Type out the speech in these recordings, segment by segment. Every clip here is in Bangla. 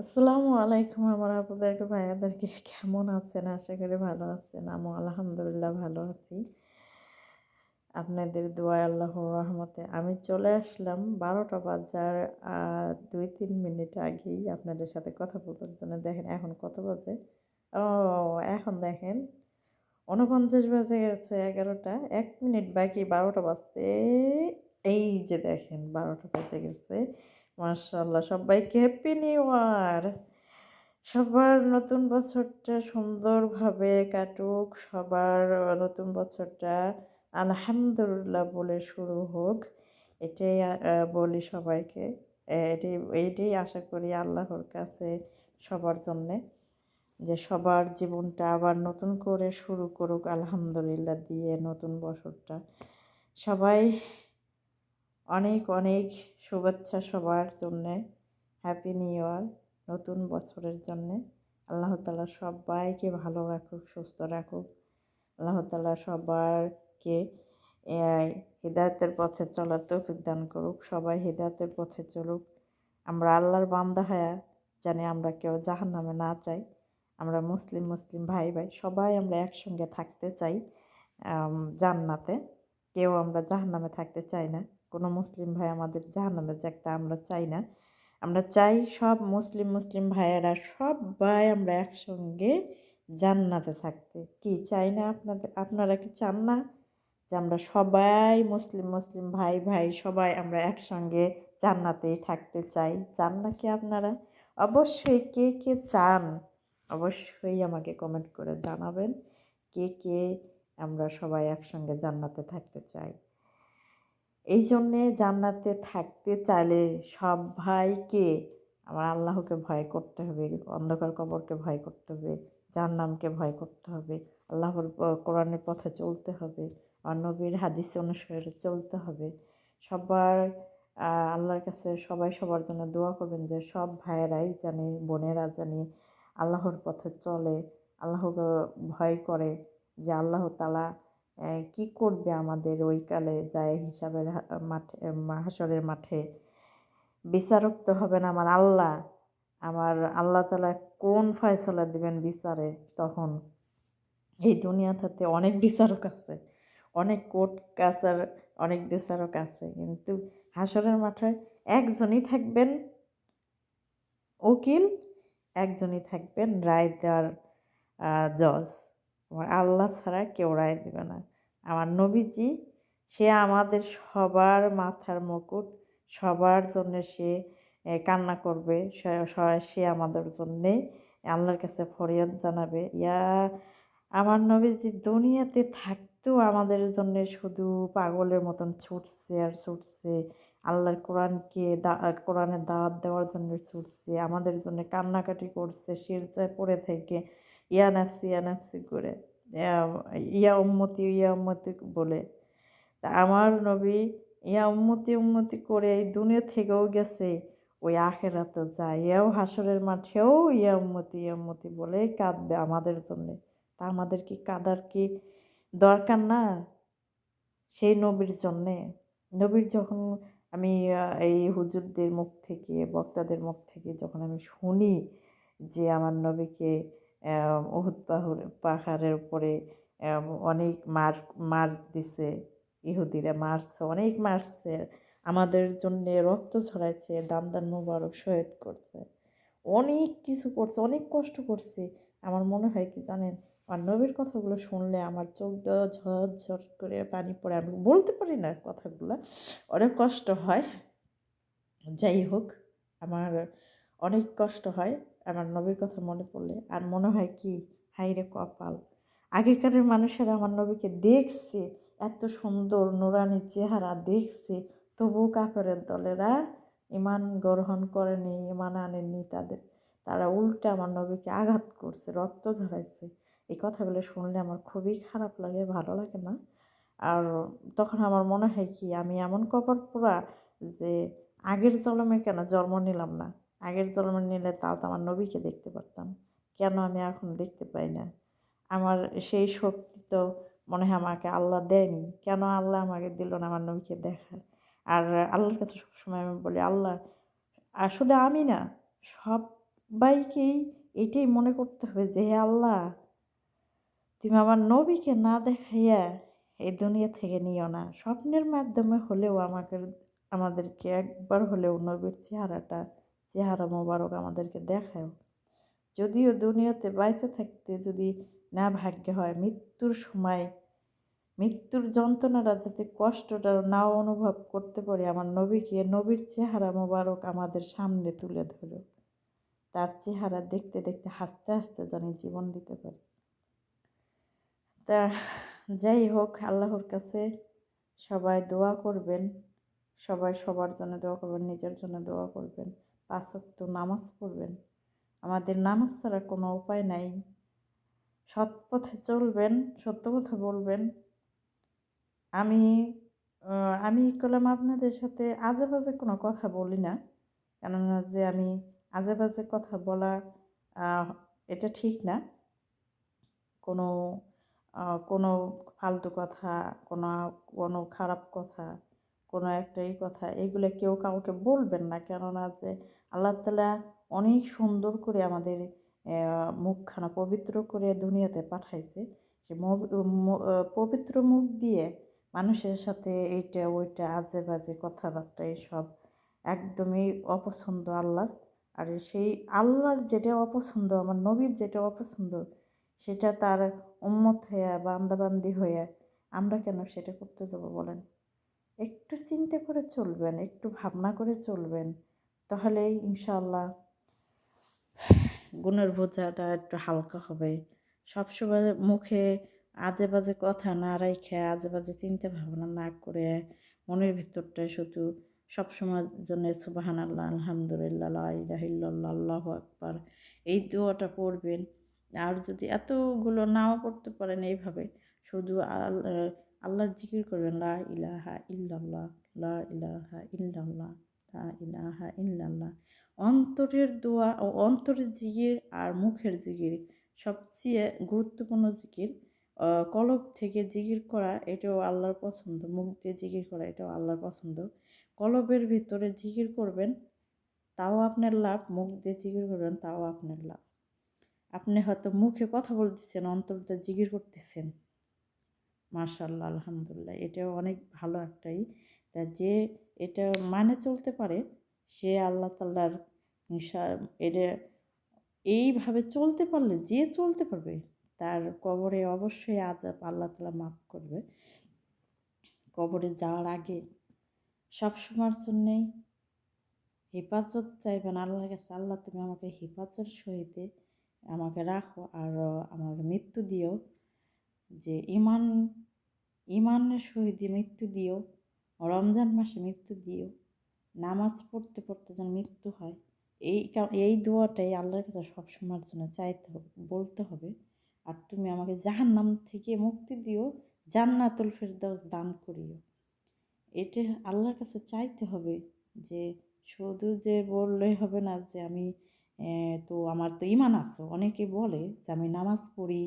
আসসালামু আলাইকুম আমার আপনাদেরকে ভাইয়াদেরকে। কেমন আছেন? আশা করি ভালো আছেন। আমি আলহামদুলিল্লাহ ভালো আছি। আপনাদের দোয়া আল্লাহর রহমতে আমি চলে আসলাম বারোটা বাজার দুই তিন মিনিট আগেই আপনাদের সাথে কথা বলার জন্য। দেখেন এখন কত বাজে? ও, এখন দেখেন উনপঞ্চাশ বাজে গেছে এগারোটা। এক মিনিট বাকি বারোটা বাজতে। এই যে দেখেন বারোটা বাজে গেছে। মার্শাল্লাহ সবাইকে হ্যাপি নিউ ইয়ার সবার নতুন বছরটা সুন্দরভাবে কাটুক, সবার নতুন বছরটা আলহামদুলিল্লাহ বলে শুরু হোক, এটাই বলি সবাইকে। এটাই এটাই আশা করি আল্লাহর কাছে সবার জন্যে, যে সবার জীবনটা আবার নতুন করে শুরু করুক, আলহামদুলিল্লাহ দিয়ে নতুন বছরটা। সবাই অনেক অনেক শুভেচ্ছা সবার জন্যে। হ্যাপি নিউ ইয়ার নতুন বছরের জন্যে। আল্লাহ তালা সবাইকে ভালো রাখুক, সুস্থ রাখুক। আল্লাহ তালা সবারকে হৃদায়তের পথে চলার তৌফিক দান করুক। সবাই হৃদায়তের পথে চলুক। আমরা আল্লাহর বান্দা হয়া জানি আমরা কেউ জাহান নামে না চাই আমরা মুসলিম মুসলিম ভাই ভাই, সবাই আমরা একসঙ্গে থাকতে চাই জান্নাতে। কেউ আমরা জাহান্নামে থাকতে চাই না। কোনো মুসলিম ভাই আমাদের জাহান্নামে যাকতে আমরা চাই না। আমরা চাই সব মুসলিম মুসলিম ভাইয়েরা সবাই আমরা একসঙ্গে জান্নাতে থাকতে। কি চাই না আপনাদের? আপনারা কি চান না যে আমরা সবাই মুসলিম মুসলিম ভাই ভাই সবাই আমরা একসঙ্গে জান্নাতেই থাকতে চাই? চান না কি আপনারা? অবশ্যই কে কে চান অবশ্যই আমাকে কমেন্ট করে জানাবেন। কে কে আমরা সবাই একসঙ্গে জান্নাতে থাকতে চাই? এই জন্যে জান্নাতে থাকতে চাইলে সব ভাইকে আমার আল্লাহকে ভয় করতে হবে, অন্ধকার কবরকে ভয় করতে হবে, জাহান্নামকে ভয় করতে হবে, আল্লাহর কোরআনের পথে চলতে হবে আর নবীর হাদিস অনুসারে চলতে হবে। সবার আল্লাহর কাছে সবাই সবার জন্য দোয়া করবেন যে সব ভাইয়েরাই জানে, বোনেরা জানে, আল্লাহর পথে চলে, আল্লাহকে ভয় করে যে আল্লাহ তালা কি করবে আমাদের ওই কালে যায় হিসাবের মাঠে, মা- হাসরের মাঠে? বিচারক তো হবেন আমার আল্লাহ। আমার আল্লাহ তালা কোন ফয়সলা দিবেন বিচারে তখন? এই দুনিয়াটাতে অনেক বিচারক আছে, অনেক কোর্ট কাচার অনেক বিচারক আছে, কিন্তু হাসরের মাঠে একজনই থাকবেন উকিল, একজনই থাকবেন রায় দেওয়ার জজ। আমার আল্লাহ ছাড়া কেউ রায় দেবে না। আমার নবীজি, সে আমাদের সবার মাথার মুকুট, সবার জন্য সে কান্না করবে, সে- আমাদের জন্যে আল্লাহর কাছে ফরিয়াদ জানাবে। ইয়া, আমার নবীজি দুনিয়াতে থাকতেও আমাদের জন্য শুধু পাগলের মতন ছুটছে আর ছুটছে। আল্লাহর কোরআনকে দা কোরআনের দাওয়াত দেওয়ার জন্য ছুটছে, আমাদের জন্য কান্নাকাটি করছে, শিরচায় পড়ে থেকে। ইয়া নাফসি ইয়া নাফসি করে। ইয়া- উম্মতি, ইয়া উম্মতি বলে। তা আমার নবী ইয়া উম্মতি উম্মতি করে এই দুনিয়া থেকেও গেছে, ওই আখেরাতে যায়। ইয়াও হাসরের মাঠেও ইয়া উম্মতি ইয়া উম্মতি বলে কাঁদবে আমাদের জন্যে। তা আমাদের কি কাদার কি দরকার না সেই নবীর জন্যে? নবীর যখন আমি এই হুজুরদের মুখ থেকে, বক্তাদের মুখ থেকে যখন আমি শুনি যে আমার নবীকে উহুদ পাহাড় পাহাড়ের উপরে অনেক মার মার দিছে। ইহুদিরা মারছে, অনেক মারছে। আমাদের জন্য রক্ত ছড়াইছে দান দান মুবারক শহীদ করছে। অনেক কিছু করছে, অনেক কষ্ট করছে। আমার মনে হয় কি জানেন, আমার নবীর কথাগুলো শুনলে আমার চোখ দেওয়া ঝরঝর করে পানি পড়ে। আমি বলতে পারি না কথাগুলো, অনেক কষ্ট হয়। যাই হোক, আমার অনেক কষ্ট হয়। আমার নবীর কথা মনে পড়লে আর মনে হয় কি? হাইরে কপাল। আগেকারের মানুষেরা আমার নবীকে দেখছে, এত সুন্দর নুরানি চেহারা দেখছে তবু কাফেরের দলেরা ইমান গ্রহণ করেনি ইমান আনেননি তাদের। তারা উল্টে আমার নবীকে আঘাত করছে, রক্ত ধরাইছে এই কথাগুলো শুনলে আমার খুবই খারাপ লাগে, ভালো লাগে না। আর তখন আমার মনে হয় কি, আমি এমন কপাল পোড়া যে আগের জন্মে কেন জন্ম নিলাম না। আগের জন্ম নিলে তাও তো আমার নবীকে দেখতে পারতাম। কেন আমি এখন দেখতে পাই না? আমার সেই শক্তি তো মনে হয় আমাকে আল্লাহ দেয়নি। কেন আল্লাহ আমাকে দিল না আমার নবীকে দেখার আর আল্লাহর কাছে সবসময় আমি বলি, আল্লাহ, আর শুধু আমি না সব বাইকেই এটাই মনে করতে হবে যে, হে আল্লাহ, তুমি আমার নবীকে না দেখাইয়া এই দুনিয়া থেকে নিও না। স্বপ্নের মাধ্যমে হলেও আমাকে, আমাদেরকে একবার হলেও নবীর চেহারাটা চেহারা মোবারক আমাদেরকে দেখায় যদিও দুনিয়াতে বাইচে থাকতে যদি না ভাগ্য হয়, মৃত্যুর সময়, মৃত্যুর যন্ত্রণাটা যাতে কষ্টটা নাও অনুভব করতে পারি, আমার নবীকে, নবীর চেহারা মোবারক আমাদের সামনে তুলে ধরো। তার চেহারা দেখতে দেখতে হাসতে হাসতে জানি জীবন দিতে পারি। তা যাই হোক, আল্লাহর কাছে সবাই দোয়া করবেন। সবাই সবার জন্য দোয়া করবেন, নিজের জন্য দোয়া করবেন। পাঁচ তো নামাজ পড়বেন। আমাদের নামাজ ছাড়া কোনো উপায় নাই। সৎ পথে চলবেন, সত্য কথা বলবেন। আমি আমি কলাম আপনাদের সাথে আজে বাজে কোনো কথা বলি না। কেননা যে আমি আজে বাজে কথা বলা এটা ঠিক না। কোনো কোনো ফালতু কথা, কোনো কোনো খারাপ কথা কোনো একটা এই কথা, এগুলো কেউ কাউকে বলবেন না। কেননা যে আল্লাহ তালা অনেক সুন্দর করে আমাদের মুখখানা পবিত্র করে দুনিয়াতে পাঠাইছে। সে পবিত্র মুখ দিয়ে মানুষের সাথে এইটা, ওইটা আজে বাজে কথাবার্তা এসব একদমই অপছন্দ আল্লাহর। আর সেই আল্লাহর যেটা অপছন্দ, আমার নবীর যেটা অপছন্দ, সেটা তার উম্মত হইয়া, বান্দাবান্দি হইয়া আমরা কেন সেটা করতে যাব বলেন? একটু চিন্তা করে চলবেন, একটু ভাবনা করে চলবেন, তাহলেই ইনশাল্লাহ গুণের বোঝাটা একটু হালকা হবে। সবসময় মুখে আজে বাজে কথা না রাইখে, আজে বাজে চিন্তা ভাবনা না করে মনের ভিতরটা শুধু সবসময়ের জন্য সুবাহান আল্লাহ আলহামদুলিল্লাহ আল্লাহ আকবার, এই দোয়াটা পড়বেন। আর যদি এতগুলো নাও পড়তে পারেন এইভাবে, শুধু আল্লাহর জিকির করবেন, লা ইলাহা ইল্লাল্লাহ, লা ইলাহা ইল্লাল্লাহ, লা ইলাহা ইল্লাল্লাহ। অন্তরের দোয়া ও অন্তরের জিকির আর মুখের জিকির সবচেয়ে গুরুত্বপূর্ণ জিকির কলব থেকে জিকির করা, এটাও আল্লাহর পছন্দ। মুখ দিয়ে জিকির করা, এটাও আল্লাহর পছন্দ। কলবের ভিতরে জিকির করবেন, তাও আপনার লাভ। মুখ দিয়ে জিকির করবেন, তাও আপনার লাভ। আপনি হয়তো মুখে কথা বলতেছেন, অন্তরটা জিকির করতেছেন। মার্শাল্লাহ আলহামদুলিল্লাহ। এটাও অনেক ভালো একটাই। তা যে এটা মানে চলতে পারে, সে আল্লাহ তাল্লার এটা এইভাবে চলতে পারলে, যে চলতে পারবে, তার কবরে অবশ্যই আজাব আল্লাহ তালা মাফ করবে। কবরে যাওয়ার আগে সব সময়ের জন্যেই হেফাজত চাইবেন আল্লাহর কাছে, আল্লাহ তুমি আমাকে হেফাজত সহিতে আমাকে রাখো আর আমাকে মৃত্যু দিও। যে ইমান ইমানের সহিত মৃত্যু দিও, রমজান মাসে মৃত্যু দিও, নামাজ পড়তে পড়তে যেন মৃত্যু হয়। এই এই দোয়াটাই আল্লাহর কাছে সবসময়ের জন্য চাইতে হবে, বলতে হবে। আর তুমি আমাকে জাহান্নাম থেকে মুক্তি দিও, জান্নাতুল ফেরদাউস দান করিও। এটা আল্লাহর কাছে চাইতে হবে যে শুধু যে বললেই হবে না যে আমি তো আমার তো ইমান আছে। অনেকে বলে যে আমি নামাজ পড়ি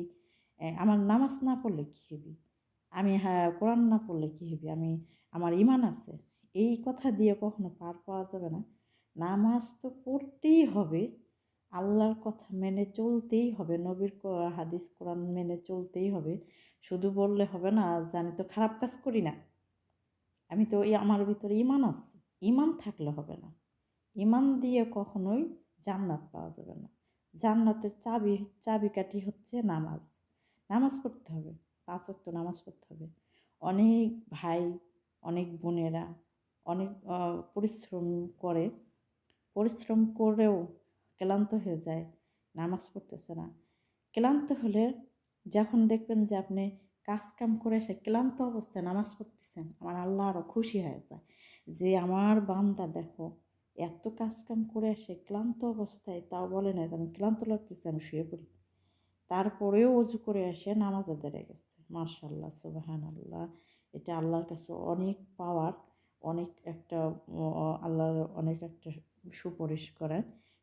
আমার নামাজ না পড়লে কী হবি? আমি হ্যাঁ কোরআন না পড়লে কী হবি? আমি, আমার ইমান আছে। এই কথা দিয়ে কখনো পার পাওয়া যাবে না। নামাজ তো পড়তেই হবে। আল্লাহর কথা মেনে চলতেই হবে। নবীর হাদিস, কোরআন মেনে চলতেই হবে। শুধু বললে হবে না, যে আমি তো খারাপ কাজ করি না। আমি তো আমার ভিতরে ইমান আছে। ইমান থাকলে হবে না। ইমান দিয়ে কখনোই জান্নাত পাওয়া যাবে না। জান্নাতের চাবি, চাবিকাঠি হচ্ছে নামাজ। নামাজ পড়তে হবে, পাঁচ অক্ট নামাজ পড়তে হবে। অনেক ভাই, অনেক বোনেরা অনেক পরিশ্রম করে, পরিশ্রম করেও ক্লান্ত হয়ে যায়, নামাজ পড়তেছে না। ক্লান্ত হলে যখন দেখবেন যে আপনি কাজ কাম করে এসে ক্লান্ত অবস্থায় নামাজ পড়তেছেন, আমার আল্লাহ আরও খুশি হয়ে যায় যে আমার বান্দা দেখো এত কাজ কাম করে এসে ক্লান্ত অবস্থায় তাও বলে না যে আমি ক্লান্ত লাগতেছে, আমি শুয়ে পড়ি। তারপরেও অজু করে এসে নামাজ আদায় গেছে। মার্শাল্লাহ সুবাহান আল্লাহ এটা আল্লাহর কাছে অনেক পাওয়ার অনেক একটা, আল্লাহর অনেক একটা সুপরিশ করে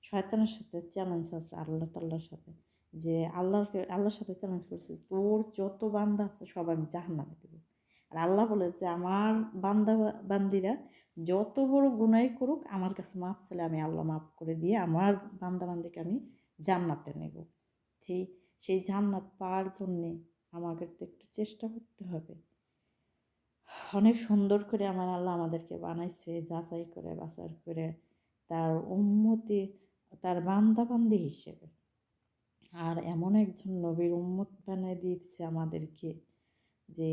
শয়তানের সাথে চ্যালেঞ্জ আছে আল্লাহ তাল্লার সাথে। যে আল্লাহকে আল্লাহর সাথে চ্যালেঞ্জ করছে, তোর যত বান্দা আছে সব আমি জাহান নামে দেবো। আর আল্লাহ বলে যে, আমার বান্দা, বান্দিরা যত বড় গুনাই করুক, আমার কাছে মাপ চলে আমি আল্লাহ মাফ করে দিয়ে আমার বান্দাবান্দিকে আমি জান্নাতে নেব। সেই সেই জান্নাত পাওয়ার জন্যে আমাকে তো একটু চেষ্টা করতে হবে। অনেক সুন্দর করে আমার আল্লাহ আমাদেরকে বানাইছে, যাচাই করে, বাছাই করে তার উন্মতি তার বান্দাবান্দি হিসেবে। আর এমন একজন নবীর উম্মত বানিয়ে দিয়েছে আমাদেরকে যে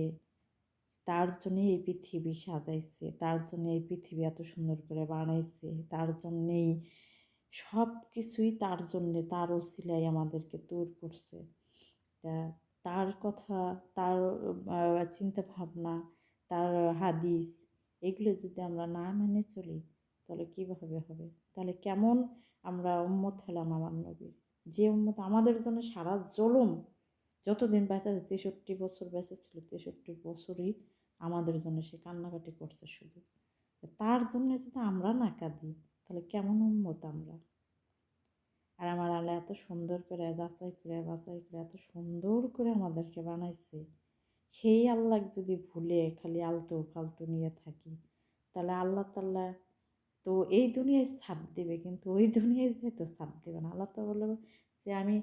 তার জন্যে এই পৃথিবী সাজাইছে, তার জন্য এই পৃথিবী এত সুন্দর করে বানাইছে, তার জন্যেই সব কিছুই তার জন্যে তার ওসিলাই আমাদেরকে দূর করছে। তা তার কথা, তার চিন্তা ভাবনা তার হাদিস, এগুলো যদি আমরা না মেনে চলি, তাহলে কীভাবে হবে? তাহলে কেমন আমরা উম্মত হলাম আমার নবীর যে উম্মত আমাদের জন্য সারা জলম, যতদিন বেঁচে আছে, তেষট্টি বছর বেঁচে ছিল, তেষট্টি বছরই আমাদের জন্য সে কান্নাকাটি করছে শুধু। তার জন্য যদি আমরা না কাঁদি তাহলে কেমন উন্মত আমরা? আর আমার আল্লাহ এত সুন্দর করে যাচাই করে, বাছাই করে, এত সুন্দর করে আমাদেরকে বানাইছে। সেই আল্লাহ যদি ভুলে খালি আলতো ফালতু নিয়ে থাকি, তাহলে আল্লাহ তাল্লাহ তো এই দুনিয়ায় ছাড় দেবে, কিন্তু ওই দুনিয়ায় যে তো ছাড় দেবে না। আল্লাহ তো বলল যে আমি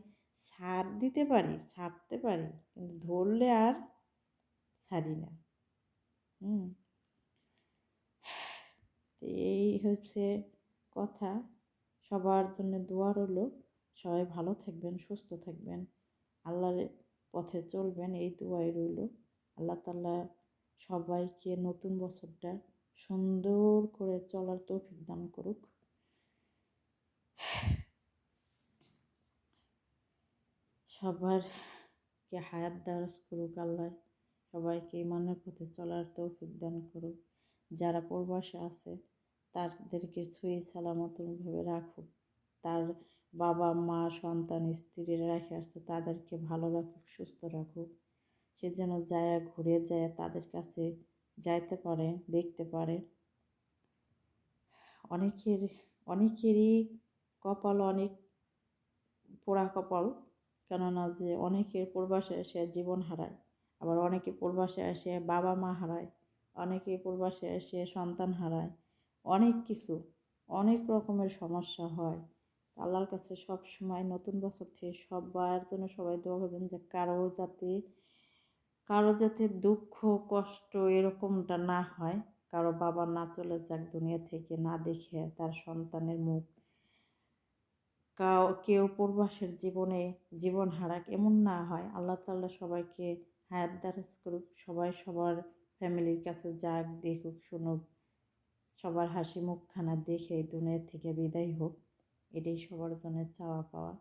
ছাড় দিতে পারি, ছাড়তে পারি, কিন্তু ধরলে আর ছাড়ি না। হুম। এই হচ্ছে কথা। সবার জন্য দোয়া রইল। সবাই ভালো থাকবেন, সুস্থ থাকবেন। আল্লাহর পথে চলবেন, এই দোয়াই রইল। আল্লাহ তাল্লাহ সবাইকে নতুন বছরটা সুন্দর করে চলার তৌফিক দান করুক। সবারকে হায়াত দারাজ করুক আল্লাহ, সবাইকে ইমানের পথে চলার তৌফিক দান করুক। যারা প্রবাসে আছে তাদেরকে ছুঁয়ে সালামতভাবে রাখুক তার বাবা, মা, সন্তান স্ত্রীরা রেখে আসছে, তাদেরকে ভালো রাখুক, সুস্থ রাখুক। সে যেন যায় ঘুরে যায়, তাদের কাছে যাইতে পারে, দেখতে পারে। অনেকের, অনেকেরই কপাল অনেক পোড়া কপাল, কেননা যে অনেকের প্রবাসে এসে জীবন হারায়, আবার অনেকে প্রবাসে এসে বাবা মা হারায়, অনেকে প্রবাসে এসে সন্তান হারায়। অনেক কিছু, অনেক রকমের সমস্যা হয়। আল্লাহর কাছে সব সময় নতুন বছর থেকে সবার জন্য সবাই দোয়া করবেন যে কারও যাতে কারও যাতে দুঃখ, কষ্ট এরকমটা না হয়। কারও বাবা না চলে যাক দুনিয়া থেকে, না দেখে তার সন্তানের মুখ। কাউ পূর্বাসের জীবনে জীবন হারাক এমন না হয়। আল্লাহ তাল্লাহ সবাইকে হায়াত দারাজ করুক, সবাই সবার ফ্যামিলির কাছে যাক, দেখুক, শুনুক। সবার হাসি মুখখানা দেখে দুনিয়া থেকে বিদায় হোক, এটাই সবার জন্য চাওয়া পাওয়া।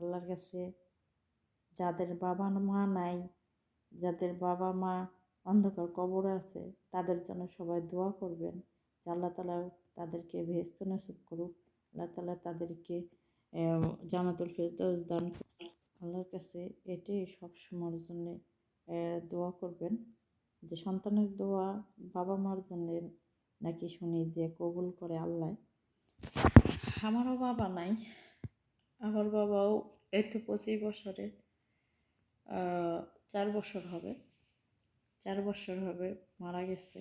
আল্লাহর কাছে যাদের বাবা মা নাই, যাদের বাবা মা অন্ধকার কবর আছে, তাদের জন্য সবাই দোয়া করবেন যে আল্লাহ তালা তাদেরকে ভেস্ত নসিব করুক, আল্লাহ তালা তাদেরকে জামাতুল ফেরদৌস দান আল্লাহর কাছে এটাই সব সময়ের জন্যে দোয়া করবেন। যে সন্তানের দোয়া বাবা মার জন্যে নাকি শুনি যে কবুল করে আল্লাহ। আমারও বাবা নাই, আমার বাবাও এই তো পঁচিশ বছরে চার বছর হবে, চার বছর হবে মারা গেছে।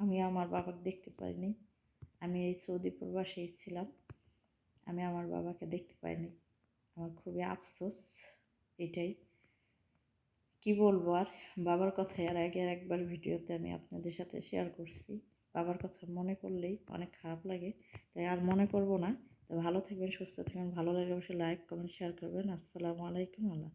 আমি আমার বাবাকে দেখতে পাইনি, আমি এই সৌদি প্রবাসে ছিলাম, আমি আমার বাবাকে দেখতে পাইনি। আমার খুবই আফসোস, এটাই। কি বলব আর? বাবার কথা আর আগে একবার ভিডিওতে আমি আপনাদের সাথে শেয়ার করছি। বাবার কথা মনে করলেই অনেক খারাপ লাগে, তাই আর মনে করব না। তো ভালো থাকবেন, সুস্থ থাকবেন, ভালো লাগে অবশ্যই লাইক কমেন্ট শেয়ার করবেন। আসসালামু আলাইকুম, আল্লাহ